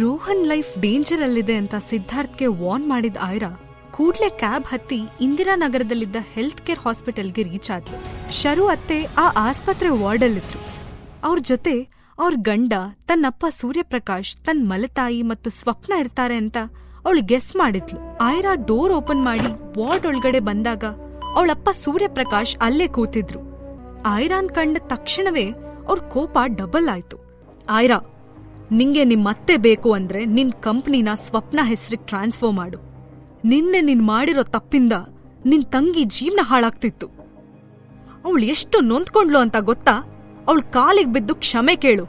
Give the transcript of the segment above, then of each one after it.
Rohan life danger ಅಲ್ಲಿದೆ ಅಂತ ಸಿದ್ಧಾರ್ಥ್ಗೆ warn ಮಾಡಿದ ಆಯ್ರಾ ಕೂಡ್ಲೆ ಕ್ಯಾಬ್ ಹತ್ತಿ ಇಂದಿರಾನಗರದಲ್ಲಿದ್ದ ಹೆಲ್ತ್ ಕೇರ್ ಹಾಸ್ಪಿಟಲ್ಗೆ ರೀಚ್ ಆದ್ಲು. ಶರು ಅತ್ತೆ ಆ ಆಸ್ಪತ್ರೆ ವಾರ್ಡಲ್ಲಿದ್ರು. ಅವ್ರ ಜೊತೆ ಅವ್ರ ಗಂಡ, ತನ್ನಪ್ಪ ಸೂರ್ಯಪ್ರಕಾಶ್, ತನ್ ಮಲತಾಯಿ ಮತ್ತು ಸ್ವಪ್ನ ಇರ್ತಾರೆ ಅಂತ ಅವಳು ಗೆಸ್ ಮಾಡಿದ್ಲು. ಆಯ್ರಾ ಡೋರ್ ಓಪನ್ ಮಾಡಿ ವಾರ್ಡ್ ಒಳಗಡೆ ಬಂದಾಗ ಅವಳಪ್ಪ ಸೂರ್ಯಪ್ರಕಾಶ್ ಅಲ್ಲೇ ಕೂತಿದ್ರು. ಆಯ್ರಾನ್ ಕಂಡ ತಕ್ಷಣವೇ ಅವ್ರ ಕೋಪ ಡಬಲ್ ಆಯ್ತು. ಆಯ್ರಾ ನಿಂಗೆ ನಿಮ್ಮತ್ತೆ ಬೇಕು ಅಂದ್ರೆ ನಿನ್ ಕಂಪ್ನಿನ ಸ್ವಪ್ನ ಹೆಸರಿಗೆ ಟ್ರಾನ್ಸ್ಫರ್ ಮಾಡು. ನಿನ್ನೆ ನಿನ್ ಮಾಡಿರೋ ತಪ್ಪಿಂದ ನಿನ್ ತಂಗಿ ಜೀವನ ಹಾಳಾಗ್ತಿತ್ತು. ಅವಳು ಎಷ್ಟು ನೊಂದ್ಕೊಂಡ್ಲು ಅಂತ ಗೊತ್ತಾ? ಅವಳು ಕಾಲಿಗೆ ಬಿದ್ದು ಕ್ಷಮೆ ಕೇಳು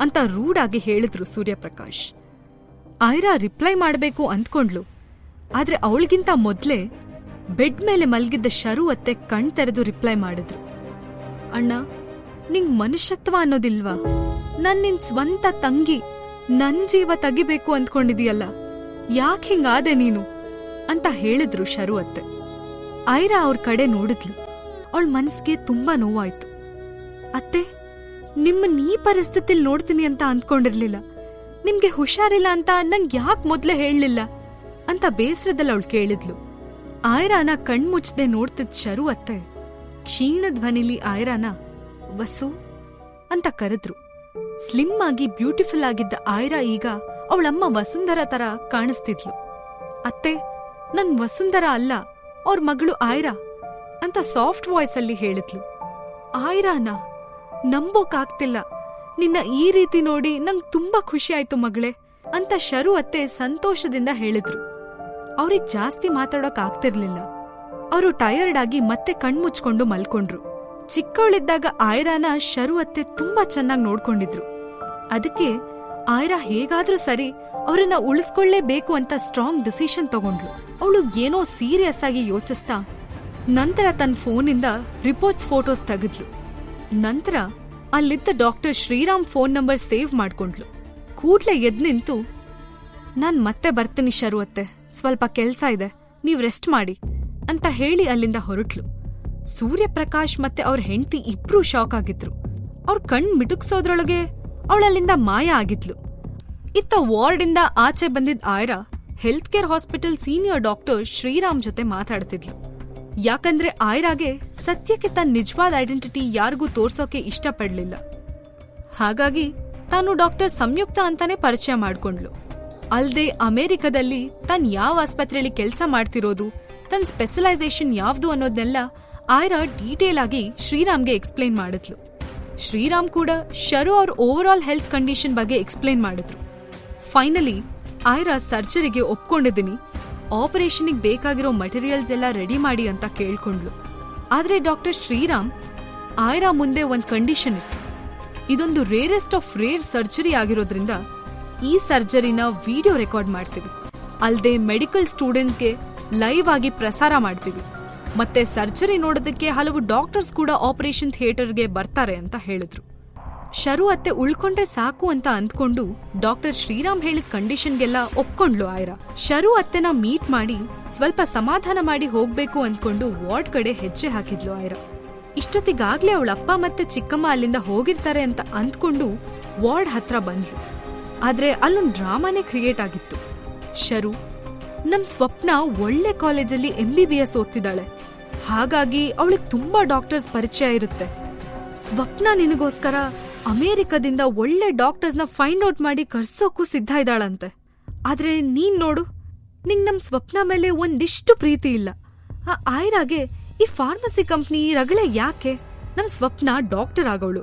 ಅಂತ ರೂಡಾಗಿ ಹೇಳಿದ್ರು ಸೂರ್ಯಪ್ರಕಾಶ್. ಆಯ್ರಾ ರಿಪ್ಲೈ ಮಾಡಬೇಕು ಅಂದ್ಕೊಂಡ್ಲು ಆದ್ರೆ ಅವಳಿಗಿಂತ ಮೊದ್ಲೇ ಬೆಡ್ ಮೇಲೆ ಮಲಗಿದ್ದ ಶರು ಅತ್ತೆ ಕಣ್ ತೆರೆದು ರಿಪ್ಲೈ ಮಾಡಿದ್ರು. ಅಣ್ಣ, ನಿಂಗ್ ಮನುಷ್ಯತ್ವ ಅನ್ನೋದಿಲ್ವಾ? ನನ್ ನಿನ್ ಸ್ವಂತ ತಂಗಿ, ನನ್ ಜೀವ ತಗಿಬೇಕು ಅಂದ್ಕೊಂಡಿದೀಯಲ್ಲ, ಯಾಕ್ ಹಿಂಗಾದೆ ನೀನು? ಅಂತ ಹೇಳಿದ್ರು ಶರು ಅತ್ತೆ ಐರಾ ಅವ್ರ ಕಡೆ ನೋಡಿದ್ಲು. ಅವಳ ಮನಸ್ಸಿಗೆ ತುಂಬಾ ನೋವಾಯ್ತು. ಅತ್ತೆ ನಿಮ್ಮನ್ ಈ ಪರಿಸ್ಥಿತಿಲ್ ನೋಡ್ತೀನಿ ಅಂತ ಅಂದ್ಕೊಂಡಿರ್ಲಿಲ್ಲ. ನಿಮ್ಗೆ ಹುಷಾರಿಲ್ಲ ಅಂತ ನಂಗೆ ಯಾಕೆ ಮೊದ್ಲೇ ಹೇಳಲಿಲ್ಲ? ಅಂತ ಬೇಸರದಲ್ಲಿ ಅವಳು ಕೇಳಿದ್ಲು. ಆಯ್ರಾನ ಕಣ್ಮುಚ್ಚದೆ ನೋಡ್ತಿದ್ ಶರು ಅತ್ತೆ ಕ್ಷೀಣ ಧ್ವನಿಲಿ ಆಯ್ರಾನ ವಸು ಅಂತ ಕರೆದ್ರು. ಸ್ಲಿಮ್ ಆಗಿ ಬ್ಯೂಟಿಫುಲ್ ಆಗಿದ್ದ ಆಯ್ರಾ ಈಗ ಅವಳಮ್ಮ ವಸುಂಧರ ತರ ಕಾಣಿಸ್ತಿದ್ಲು. ಅತ್ತೆ, ನನ್ ವಸುಂಧರ ಅಲ್ಲ, ಅವ್ರ ಮಗಳು ಆಯ್ರಾ, ಅಂತ ಸಾಫ್ಟ್ ವಾಯ್ಸ್ ಅಲ್ಲಿ ಹೇಳಿದ್ಲು. ಆಯ್ರಾನ? ನಂಬೋಕಾಗ್ತಿಲ್ಲ. ನಿನ್ನ ಈ ರೀತಿ ನೋಡಿ ನಂಗ್ ತುಂಬಾ ಖುಷಿ ಆಯ್ತು ಮಗಳೇ, ಅಂತ ಶರು ಅತ್ತೆ ಸಂತೋಷದಿಂದ ಹೇಳಿದ್ರು. ಅವ್ರಿಗೆ ಜಾಸ್ತಿ ಮಾತಾಡೋಕ್ ಆಗ್ತಿರ್ಲಿಲ್ಲ ಅವರು ಟಯರ್ಡ್ ಆಗಿ ಮತ್ತೆ ಕಣ್ಮುಚ್ಕೊಂಡು ಮಲ್ಕೊಂಡ್ರು. ಚಿಕ್ಕವಳಿದ್ದಾಗ ಆಯ್ರಾನ ಶರು ಅತ್ತೆ ತುಂಬಾ ಚೆನ್ನಾಗಿ ನೋಡ್ಕೊಂಡಿದ್ರು. ಅದಕ್ಕೆ ಆಯ್ರಾ ಹೇಗಾದ್ರೂ ಸರಿ ಅವರನ್ನ ಉಳಿಸ್ಕೊಳ್ಳೇಬೇಕು ಅಂತ ಸ್ಟ್ರಾಂಗ್ ಡಿಸಿಷನ್ ತಗೊಂಡ್ಲು ಅವಳು ಏನೋ ಸೀರಿಯಸ್ ಆಗಿ ಯೋಚಿಸ್ತಾ ನಂತರ ತನ್ನ ಫೋನಿಂದ ರಿಪೋರ್ಟ್ಸ್ ಫೋಟೋಸ್ ತೆಗೆದ್ಲು. ನಂತರ ಅಲ್ಲಿದ್ದ doctor Shriram phone number save ಮಾಡ್ಕೊಂಡ್ಲು. ಕೂಡ್ಲೆ ಎದ್ ನಿಂತು, ನಾನ್ ಮತ್ತೆ ಬರ್ತೀನಿ ಶರುವತ್ತೆ. ಸ್ವಲ್ಪ ಕೆಲ್ಸ ಇದೆ. ನೀವ್ ರೆಸ್ಟ್ ಮಾಡಿ ಅಂತ ಹೇಳಿ ಅಲ್ಲಿಂದ ಹೊರಟ್ಲು. ಸೂರ್ಯಪ್ರಕಾಶ್ ಮತ್ತೆ ಅವ್ರ ಹೆಂಡತಿ ಇಬ್ರು ಶಾಕ್ ಆಗಿದ್ರು. ಅವ್ರ ಕಣ್ ಮಿಟುಕ್ಸೋದ್ರೊಳಗೆ ಅವಳಲ್ಲಿಂದ ಮಾಯ ಆಗಿದ್ಲು. ಇತ್ತ ವಾರ್ಡಿಂದ ಆಚೆ ಬಂದಿದ್ Aira health care hospital senior doctor Shriram ಜೊತೆ ಮಾತಾಡ್ತಿದ್ಲು. ಯಾಕಂದ್ರೆ ಆಯ್ರಾಗೆ ಸತ್ಯಕ್ಕೆ ತನ್ನ ನಿಜವಾದ ಐಡೆಂಟಿಟಿ ಯಾರಿಗೂ ತೋರ್ಸೋಕೆ ಇಷ್ಟಪಡ್ಲಿಲ್ಲ. ಹಾಗಾಗಿ ತಾನು ಡಾಕ್ಟರ್ ಸಂಯುಕ್ತ ಅಂತಾನೆ ಪರಿಚಯ ಮಾಡ್ಕೊಂಡ್ಲು ಅಲ್ದೆ ಅಮೆರಿಕದಲ್ಲಿ ತನ್ ಯಾವ ಆಸ್ಪತ್ರೆಯಲ್ಲಿ ಕೆಲಸ ಮಾಡ್ತಿರೋದು ತನ್ನ ಸ್ಪೆಷಲೈಸೇಷನ್ ಯಾವ್ದು ಅನ್ನೋದನ್ನೆಲ್ಲ ಆಯ್ರಾ ಡೀಟೇಲ್ ಆಗಿ ಶ್ರೀರಾಮ್ಗೆ ಎಕ್ಸ್ಪ್ಲೈನ್ ಮಾಡಿದ್ಲು. ಶ್ರೀರಾಮ್ ಕೂಡ ಶರು ಅವ್ರ ಓವರ್ ಆಲ್ ಹೆಲ್ತ್ ಕಂಡೀಷನ್ ಬಗ್ಗೆ ಎಕ್ಸ್ಪ್ಲೈನ್ ಮಾಡಿದ್ರು. ಫೈನಲಿ ಆಯ್ರಾ ಸರ್ಜರಿಗೆ ಒಪ್ಕೊಂಡಿದ್ದೀನಿ. ಆಪರೇಷನ್ಗೆ ಬೇಕಾಗಿರೋ ಮಟೀರಿಯಲ್ಸ್ ಎಲ್ಲ ರೆಡಿ ಮಾಡಿ ಅಂತ ಕೇಳ್ಕೊಂಡ್ಲು ಆದ್ರೆ ಡಾಕ್ಟರ್ ಶ್ರೀರಾಮ್, ಆಯ್ರಾ ಮುಂದೆ ಒಂದ್ ಕಂಡೀಷನ್ ಇತ್ತು. ಇದೊಂದು ರೇರೆಸ್ಟ್ ಆಫ್ ರೇರ್ ಸರ್ಜರಿ ಆಗಿರೋದ್ರಿಂದ ಈ ಸರ್ಜರಿನ ವಿಡಿಯೋ ರೆಕಾರ್ಡ್ ಮಾಡ್ತೀವಿ. ಅಲ್ಲದೆ ಮೆಡಿಕಲ್ ಸ್ಟೂಡೆಂಟ್ಸ್ಗೆ ಲೈವ್ ಆಗಿ ಪ್ರಸಾರ ಮಾಡ್ತೀವಿ. ಮತ್ತೆ ಸರ್ಜರಿ ನೋಡೋದಕ್ಕೆ ಹಲವು ಡಾಕ್ಟರ್ಸ್ ಕೂಡ ಆಪರೇಷನ್ ಥಿಯೇಟರ್ಗೆ ಬರ್ತಾರೆ ಅಂತ ಹೇಳಿದ್ರು. ಶರು ಅತ್ತೆ ಉಳ್ಕೊಂಡ್ರೆ ಸಾಕು ಅಂತ ಅಂದ್ಕೊಂಡು ಡಾಕ್ಟರ್ ಶ್ರೀರಾಮ್ ಹೇಳಿದ ಕಂಡೀಷನ್ಗೆಲ್ಲ ಒಪ್ಕೊಂಡ್ಲು ಆಯ್ರಾ. ಶರು ಅತ್ತೆನ ಮೀಟ್ ಮಾಡಿ ಸ್ವಲ್ಪ ಸಮಾಧಾನ ಮಾಡಿ ಹೋಗ್ಬೇಕು ಅಂದ್ಕೊಂಡು ವಾರ್ಡ್ ಕಡೆ ಹೆಜ್ಜೆ ಹಾಕಿದ್ಲು ಆಯ್ರಾ. ಇಷ್ಟೊತ್ತಿಗಾಗ್ಲೇ ಅವಳ ಅಪ್ಪ ಮತ್ತೆ ಚಿಕ್ಕಮ್ಮ ಅಲ್ಲಿಂದ ಹೋಗಿರ್ತಾರೆ ಅಂತ ಅಂದ್ಕೊಂಡು ವಾರ್ಡ್ ಹತ್ರ ಬಂದ್ಲು. ಆದ್ರೆ ಅಲ್ಲೊಂದು ಡ್ರಾಮಾನೇ ಕ್ರಿಯೇಟ್ ಆಗಿತ್ತು. ಶರು, ನಮ್ ಸ್ವಪ್ನ ಒಳ್ಳೆ ಕಾಲೇಜಲ್ಲಿ ಎಂ ಬಿ ಬಿ ಎಸ್ ಓದ್ತಿದ್ದಾಳೆ. ಹಾಗಾಗಿ ಅವಳಿಗೆ ತುಂಬಾ ಡಾಕ್ಟರ್ಸ್ ಪರಿಚಯ ಇರುತ್ತೆ. ಸ್ವಪ್ನ ನಿನಗೋಸ್ಕರ ಅಮೆರಿಕದಿಂದ ಒಳ್ಳೆ ಡಾಕ್ಟರ್ಸ್ನ ಫೈಂಡ್ ಔಟ್ ಮಾಡಿ ಕರ್ಸೋಕ್ಕೂ ಸಿದ್ಧ ಇದ್ದಾಳಂತೆ. ಆದ್ರೆ ನೀನ್ ನೋಡು, ನಿಂಗ್ ನಮ್ ಸ್ವಪ್ನ ಮೇಲೆ ಒಂದಿಷ್ಟು ಪ್ರೀತಿ ಇಲ್ಲ. ಆ ಆಯ್ರಾಗೆ ಈ ಫಾರ್ಮಸಿ ಕಂಪ್ನಿ ರಗಳೆ ಯಾಕೆ? ನಮ್ ಸ್ವಪ್ನ ಡಾಕ್ಟರ್ ಆಗೋಳು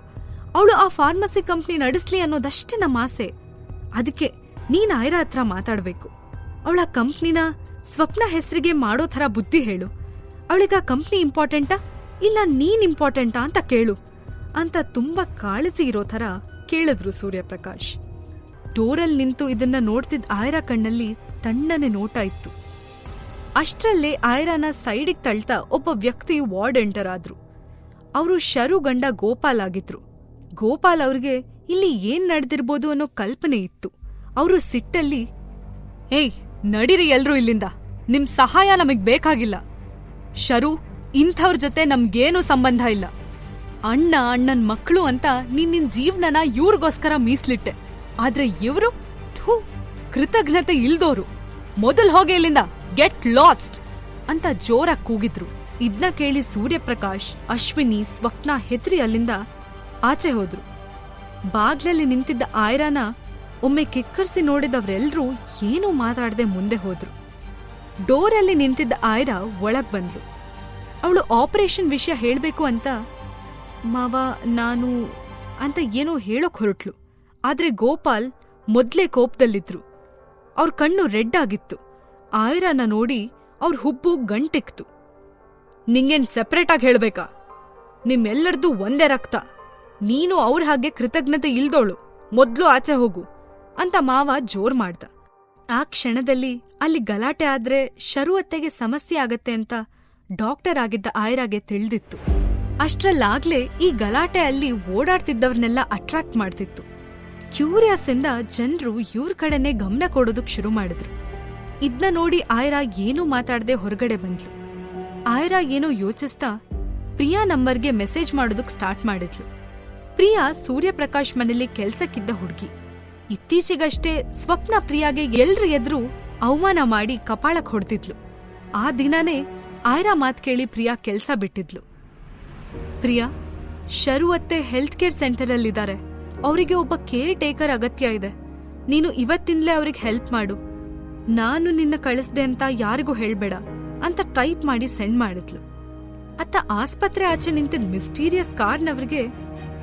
ಅವಳು ಆ ಫಾರ್ಮಸಿ ಕಂಪ್ನಿ ನಡೆಸ್ಲಿ ಅನ್ನೋದಷ್ಟೇ ನಮ್ಮ ಆಸೆ. ಅದಕ್ಕೆ ನೀನ್ ಆಯ್ರಾ ಹತ್ರ ಮಾತಾಡ್ಬೇಕು. ಅವಳ ಕಂಪ್ನಿನ ಸ್ವಪ್ನ ಹೆಸರಿಗೆ ಮಾಡೋ ಥರ ಬುದ್ಧಿ ಹೇಳು. ಅವಳಿಗ ಕಂಪ್ನಿ ಇಂಪಾರ್ಟೆಂಟಾ ಇಲ್ಲ ನೀನ್ ಇಂಪಾರ್ಟೆಂಟಾ ಅಂತ ಕೇಳು. ಅಂತ ತುಂಬಾ ಕಾಳಜಿ ಇರೋ ಥರ ಕೇಳಿದ್ರು ಸೂರ್ಯಪ್ರಕಾಶ್. ಡೋರಲ್ಲಿ ನಿಂತು ಇದನ್ನ ನೋಡ್ತಿದ್ದ ಆಯ್ರಾ ಕಣ್ಣಲ್ಲಿ ತಣ್ಣನೆ ನೋಟ ಇತ್ತು. ಅಷ್ಟರಲ್ಲೇ ಆಯ್ರಾನ ಸೈಡಿಗೆ ತಳ್ತಾ ಒಬ್ಬ ವ್ಯಕ್ತಿ ವಾರ್ಡ್ ಎಂಟರ್ ಆದ್ರು. ಅವರು ಶರು ಗಂಡ ಗೋಪಾಲ್ ಆಗಿದ್ರು. ಗೋಪಾಲ್ ಅವ್ರಿಗೆ ಇಲ್ಲಿ ಏನ್ ನಡೆದಿರ್ಬೋದು ಅನ್ನೋ ಕಲ್ಪನೆ ಇತ್ತು. ಅವರು ಸಿಟ್ಟಲ್ಲಿ, ಏಯ್, ನಡಿರಿ ಎಲ್ರೂ ಇಲ್ಲಿಂದ. ನಿಮ್ ಸಹಾಯ ನಮಗ್ ಬೇಕಾಗಿಲ್ಲ. ಶರು, ಇಂಥವ್ರ ಜೊತೆ ನಮ್ಗೇನು ಸಂಬಂಧ ಇಲ್ಲ. ಅಣ್ಣ ಅಣ್ಣನ್ ಮಕ್ಕಳು ಅಂತ ನಿನ್ನ ನಿನ್ ಜೀವನನ ಇವ್ರಿಗೋಸ್ಕರ ಮೀಸ್ಲಿಟ್ಟೆ. ಆದ್ರೆ ಇವ್ರು, ಥೂ, ಕೃತಜ್ಞತೆ ಇಲ್ದೋರು. ಮೊದಲ್ ಹೋಗಿ ಇಲ್ಲಿಂದ, ಗೆಟ್ ಲಾಸ್ಟ್ ಅಂತ ಜೋರಾಗಿ ಕೂಗಿದ್ರು. ಇದ್ನ ಕೇಳಿ ಸೂರ್ಯಪ್ರಕಾಶ್, ಅಶ್ವಿನಿ, ಸ್ವಪ್ನ ಹೆದ್ರಿ ಅಲ್ಲಿಂದ ಆಚೆ ಹೋದ್ರು. ಬಾಗ್ಲಲ್ಲಿ ನಿಂತಿದ್ದ ಆಯ್ರಾನ ಒಮ್ಮೆ ಕಿಕ್ಕರ್ಸಿ ನೋಡಿದವ್ರೆಲ್ರೂ ಏನೂ ಮಾತಾಡದೆ ಮುಂದೆ ಹೋದ್ರು. ಡೋರಲ್ಲಿ ನಿಂತಿದ್ದ ಆಯ್ರಾ ಒಳಗ್ ಬಂದ್ಲು. ಅವಳು ಆಪರೇಷನ್ ವಿಷಯ ಹೇಳ್ಬೇಕು ಅಂತ, ಮಾವ, ನಾನು ಅಂತ ಏನೋ ಹೇಳೋಕ್ ಹೊರಟ್ಲು. ಆದ್ರೆ ಗೋಪಾಲ್ ಮೊದ್ಲೇ ಕೋಪದಲ್ಲಿದ್ರು. ಅವ್ರ ಕಣ್ಣು ರೆಡ್ ಆಗಿತ್ತು. ಆಯ್ರಾನ ನೋಡಿ ಅವ್ರ ಹುಬ್ಬು ಗಂಟಿಕ್ತು. ನಿಂಗೇನ್ ಸೆಪರೇಟ್ ಆಗಿ ಹೇಳ್ಬೇಕಾ? ನಿಮ್ಮೆಲ್ಲರದು ಒಂದೇ ರಕ್ತ. ನೀನು ಅವ್ರ ಹಾಗೆ ಕೃತಜ್ಞತೆ ಇಲ್ದೋಳು. ಮೊದ್ಲು ಆಚೆ ಹೋಗು ಅಂತ ಮಾವ ಜೋರ್ ಮಾಡ್ದ. ಆ ಕ್ಷಣದಲ್ಲಿ ಅಲ್ಲಿ ಗಲಾಟೆ ಆದ್ರೆ ಶರುವತ್ತೆಗೆ ಸಮಸ್ಯೆ ಆಗತ್ತೆ ಅಂತ ಡಾಕ್ಟರ್ ಆಗಿದ್ದ ಆಯ್ರಾಗೆ ತಿಳಿದಿತ್ತು. ಅಷ್ಟ್ರಲ್ಲಾಗ್ಲೇ ಈ ಗಲಾಟೆ ಅಲ್ಲಿ ಓಡಾಡ್ತಿದ್ದವ್ರನ್ನೆಲ್ಲ ಅಟ್ರಾಕ್ಟ್ ಮಾಡ್ತಿತ್ತು. ಕ್ಯೂರಿಯಸ್ ಇಂದ ಜನರು ಇವ್ರ ಕಡೆನೆ ಗಮನ ಕೊಡೋದಕ್ ಶುರು ಮಾಡಿದ್ರು. ಇದ್ನ ನೋಡಿ ಆಯ್ರಾ ಏನೂ ಮಾತಾಡದೆ ಹೊರಗಡೆ ಬಂದ್ಲು. ಆಯ್ರಾ ಏನೋ ಯೋಚಿಸ್ತಾ ಪ್ರಿಯಾ ನಂಬರ್ಗೆ ಮೆಸೇಜ್ ಮಾಡೋದಕ್ ಸ್ಟಾರ್ಟ್ ಮಾಡಿದ್ಲು. ಪ್ರಿಯಾ ಸೂರ್ಯಪ್ರಕಾಶ್ ಮನೇಲಿ ಕೆಲ್ಸಕ್ಕಿದ್ದ ಹುಡುಗಿ. ಇತ್ತೀಚೆಗಷ್ಟೇ ಸ್ವಪ್ನ ಪ್ರಿಯಾಗೆ ಎಲ್ರ ಎದ್ರು ಅವಮಾನ ಮಾಡಿ ಕಪಾಳಕ್ ಹೊಡ್ತಿದ್ಲು. ಆ ದಿನನೇ ಆಯ್ರಾ ಮಾತ್ ಕೇಳಿ ಪ್ರಿಯಾ ಕೆಲ್ಸ ಬಿಟ್ಟಿದ್ಲು. ಪ್ರಿಯಾ, ಶರುವತ್ತೆ ಹೆಲ್ತ್ ಕೇರ್ ಸೆಂಟರಲ್ಲಿದ್ದಾರೆ ಅವರಿಗೆ ಒಬ್ಬ ಕೇರ್ ಟೇಕರ್ ಅಗತ್ಯ ಇದೆ. ನೀನು ಇವತ್ತಿಂದಲೇ ಅವ್ರಿಗೆ ಹೆಲ್ಪ್ ಮಾಡು. ನಾನು ನಿನ್ನ ಕಳಿಸ್ದೆ ಅಂತ ಯಾರಿಗೂ ಹೇಳ್ಬೇಡ ಅಂತ ಟೈಪ್ ಮಾಡಿ ಸೆಂಡ್ ಮಾಡಿದ್ಲು. ಅತ್ತ ಆಸ್ಪತ್ರೆ ಆಚೆ ನಿಂತಿದ್ ಮಿಸ್ಟೀರಿಯಸ್ ಕಾರ್ನವ್ರಿಗೆ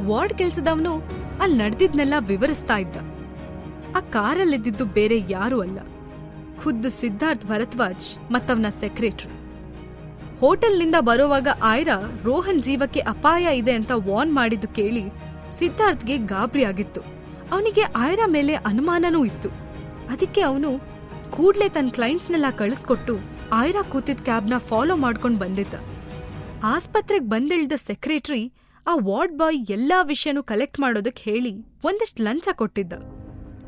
ವಾರ್ಡ್ ಕೆಲ್ಸದವನು ಅಲ್ಲಿ ನಡೆದಿದ್ನೆಲ್ಲ ವಿವರಿಸ್ತಾ ಇದ್ದ. ಆ ಕಾರಲ್ಲಿದ್ದಿದ್ದು ಬೇರೆ ಯಾರೂ ಅಲ್ಲ. ಖುದ್ದು ಸಿದ್ಧಾರ್ಥ್ ಭರದ್ವಾಜ್ ಮತ್ತವನ ಸೆಕ್ರೆಟರಿ ಹೋಟೆಲ್ನಿಂದ ಬರುವಾಗ ಆಯ್ರಾ, ರೋಹನ್ ಜೀವಕ್ಕೆ ಅಪಾಯ ಇದೆ ಅಂತ ವಾರ್ನ್ ಮಾಡಿದ್ದು ಕೇಳಿ ಸಿದ್ಧಾರ್ಥ್ಗೆ ಗಾಬರಿ ಆಗಿತ್ತು. ಅವನಿಗೆ ಆಯ್ರಾ ಮೇಲೆ ಅನುಮಾನನೂ ಇತ್ತು. ಅದಕ್ಕೆ ಅವನು ಕೂಡ್ಲೆ ತನ್ನ ಕ್ಲೈಂಟ್ಸ್ನೆಲ್ಲ ಕಳಿಸ್ಕೊಟ್ಟು ಆಯ್ರಾ ಕೂತಿದ್ ಕ್ಯಾಬ್ನ ಫಾಲೋ ಮಾಡ್ಕೊಂಡು ಬಂದಿದ್ದ. ಆಸ್ಪತ್ರೆಗೆ ಬಂದಿಳಿದ ಸೆಕ್ರೆಟರಿ ಆ ವಾರ್ಡ್ ಬಾಯ್ ಎಲ್ಲಾ ವಿಷಯನೂ ಕಲೆಕ್ಟ್ ಮಾಡೋದಕ್ಕೆ ಹೇಳಿ ಒಂದಿಷ್ಟು ಲಂಚ ಕೊಟ್ಟಿದ್ದ.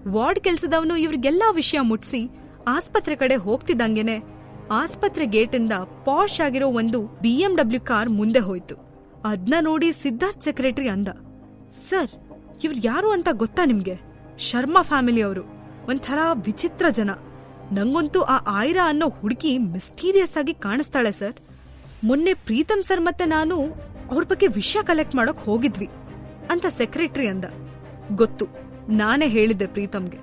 ವಾರ್ಡ್ ಕೆಲ್ಸದವನು ಇವ್ರಿಗೆಲ್ಲಾ ವಿಷಯ ಮುಟ್ಸಿ ಆಸ್ಪತ್ರೆ ಕಡೆ ಹೋಗ್ತಿದ್ದಂಗೆನೆ ಆಸ್ಪತ್ರೆ ಗೇಟಿಂದ ಪಾಶ್ ಆಗಿರೋ ಒಂದು ಬಿಎಂಡಬ್ಲ್ಯೂ ಕಾರ್ ಮುಂದೆ ಹೋಯ್ತು. ಅದ್ನ ನೋಡಿ ಸಿದ್ಧಾರ್ಥ್ ಸೆಕ್ರೆಟರಿ ಅಂದ, ಸರ್, ಇವ್ರು ಯಾರು ಅಂತ ಗೊತ್ತಾ ನಿಮ್ಗೆ? ಶರ್ಮಾ ಫ್ಯಾಮಿಲಿ ಅವರು. ಒಂಥರ ವಿಚಿತ್ರ ಜನ. ನಂಗಂತೂ ಆ ಆಯ್ರಾ ಅನ್ನೋ ಹುಡುಗಿ ಮಿಸ್ಟೀರಿಯಸ್ ಆಗಿ ಕಾಣಿಸ್ತಾಳೆ, ಸರ್. ಮೊನ್ನೆ ಪ್ರೀತಮ್ ಸರ್ ಮತ್ತೆ ನಾನು ಅವ್ರ ಬಗ್ಗೆ ವಿಷಯ ಕಲೆಕ್ಟ್ ಮಾಡೋಕ್ ಹೋಗಿದ್ವಿ, ಅಂತ ಸೆಕ್ರೆಟರಿ ಅಂದ. ಗೊತ್ತು ನಾನೇ ಹೇಳಿದ್ದೆ ಪ್ರೀತಮ್ಗೆ.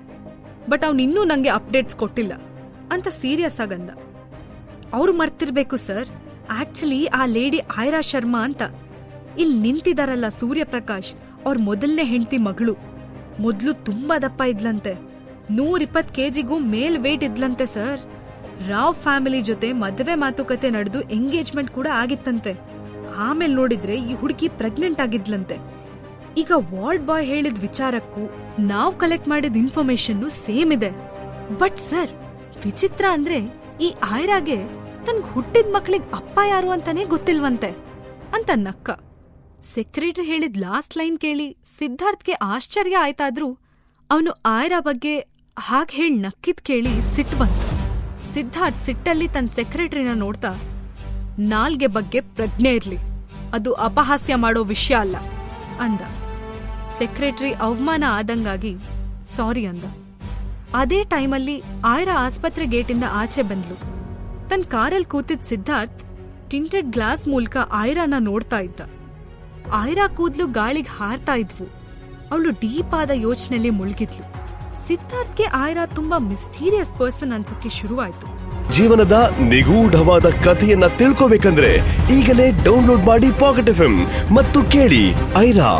ಬಟ್ ಅವ್ನ್ ಇನ್ನೂ ನಂಗೆ ಅಪ್ಡೇಟ್ಸ್ ಕೊಟ್ಟಿಲ್ಲ ಅಂತ ಸೀರಿಯಸ್ ಆಗಂದ. ಅವ್ರು ಮರ್ತಿರ್ಬೇಕು ಸರ್. ಆಕ್ಚುಲಿ ಆ ಲೇಡಿ ಆಯ್ರಾ ಶರ್ಮಾ ಅಂತ. ಇಲ್ಲಿ ನಿಂತಿದಾರಲ್ಲ ಸೂರ್ಯಪ್ರಕಾಶ್, ಅವ್ರ ಮೊದಲನೇ ಹೆಂಡತಿ ಮಗಳು. ಮೊದ್ಲು ತುಂಬಾ ದಪ್ಪ ಇದ್ಲಂತೆ. ನೂರಿಪ್ಪತ್ ಕೆಜಿಗೂ ಮೇಲ್ ವೇಟ್ ಇದ್ಲಂತೆ ಸರ್. ರಾವ್ ಫ್ಯಾಮಿಲಿ ಜೊತೆ ಮದುವೆ ಮಾತುಕತೆ ನಡೆದು ಎಂಗೇಜ್ಮೆಂಟ್ ಕೂಡ ಆಗಿತ್ತಂತೆ. ಆಮೇಲೆ ನೋಡಿದ್ರೆ ಈ ಹುಡುಗಿ ಪ್ರೆಗ್ನೆಂಟ್ ಆಗಿದ್ಲಂತೆ. ಈಗ ವಾರ್ಡ್ ಬಾಯ್ ಹೇಳಿದ ವಿಚಾರಕ್ಕೂ ನಾವ್ ಕಲೆಕ್ಟ್ ಮಾಡಿದ ಇನ್ಫಾರ್ಮೇಶನ್ ಸೇಮ್ ಇದೆ. ಬಟ್ ಸರ್ ವಿಚಿತ್ರ ಅಂದ್ರೆ ಈ ಆಯ್ರಾಗೆ ತನ್ಗ್ ಹುಟ್ಟಿದ ಮಕ್ಳಿಗೆ ಅಪ್ಪ ಯಾರು ಅಂತಾನೆ ಗೊತ್ತಿಲ್ವಂತೆ ಅಂತ ನಕ್ಕ. ಸೆಕ್ರೆಟರಿ ಹೇಳಿದ ಲಾಸ್ಟ್ ಲೈನ್ ಕೇಳಿ ಸಿದ್ಧಾರ್ಥ್ಗೆ ಆಶ್ಚರ್ಯ ಆಯ್ತಾದ್ರೂ ಅವನು ಆಯ್ರಾ ಬಗ್ಗೆ ಹಾಗೆ ಹೇಳಿ ನಕ್ಕಿದ್ ಕೇಳಿ ಸಿಟ್ಟು ಬಂತು. ಸಿದ್ಧಾರ್ಥ್ ಸಿಟ್ಟಲ್ಲಿ ತನ್ನ ಸೆಕ್ರೆಟರಿನ ನೋಡ್ತಾ, ನಾಲ್ಗೆ ಬಗ್ಗೆ ಪ್ರಜ್ಞೆ ಇರ್ಲಿ, ಅದು ಅಪಹಾಸ್ಯ ಮಾಡೋ ವಿಷಯ ಅಲ್ಲ, ಅಂದ. ಸೆಕ್ರೆಟರಿ ಅವಮಾನ ಆದಂಗಾಗಿ ಸಾರಿ ಅಂದ. ಅದೇ ಟೈಮಲ್ಲಿ ಆಯ್ರಾ ಆಸ್ಪತ್ರೆ ಗೇಟಿಂದ ಆಚೆ ಬಂದ್ಲು. ತನ್ನ ಕಾರಲ್ಲಿ ಕೂತಿದ್ದ ಸಿದ್ಧಾರ್ಥ್ ಟಿಂಟೆಡ್ ಗ್ಲಾಸ್ ಮೂಲಕ ಆಯ್ರಾನ ನೋಡ್ತಾ ಇದ್ದ. ಆಯ್ರಾ ಕೂದ್ಲು ಗಾಳಿಗೆ ಹಾರ್ತಾ ಇದ್ವು. ಅವಳು ಡೀಪ್ ಆದ ಯೋಚನೆಯಲ್ಲಿ ಮುಳುಗಿದ್ಲು. ಸಿದ್ಧಾರ್ಥ್ಗೆ ಆಯ್ರಾ ತುಂಬಾ ಮಿಸ್ಟೀರಿಯಸ್ ಪರ್ಸನ್ ಅನ್ಸೋಕೆ ಶುರುವಾಯ್ತು. ಜೀವನದ ನಿಗೂಢವಾದ ಕಥೆಯನ್ನ ತಿಳ್ಕೋಬೇಕಂದ್ರೆ ಈಗಲೇ ಡೌನ್ಲೋಡ್ ಮಾಡಿ ಪಾಕೆಟ್ ಎಫ್ ಮತ್ತು ಕೇಳಿ ಐರಾ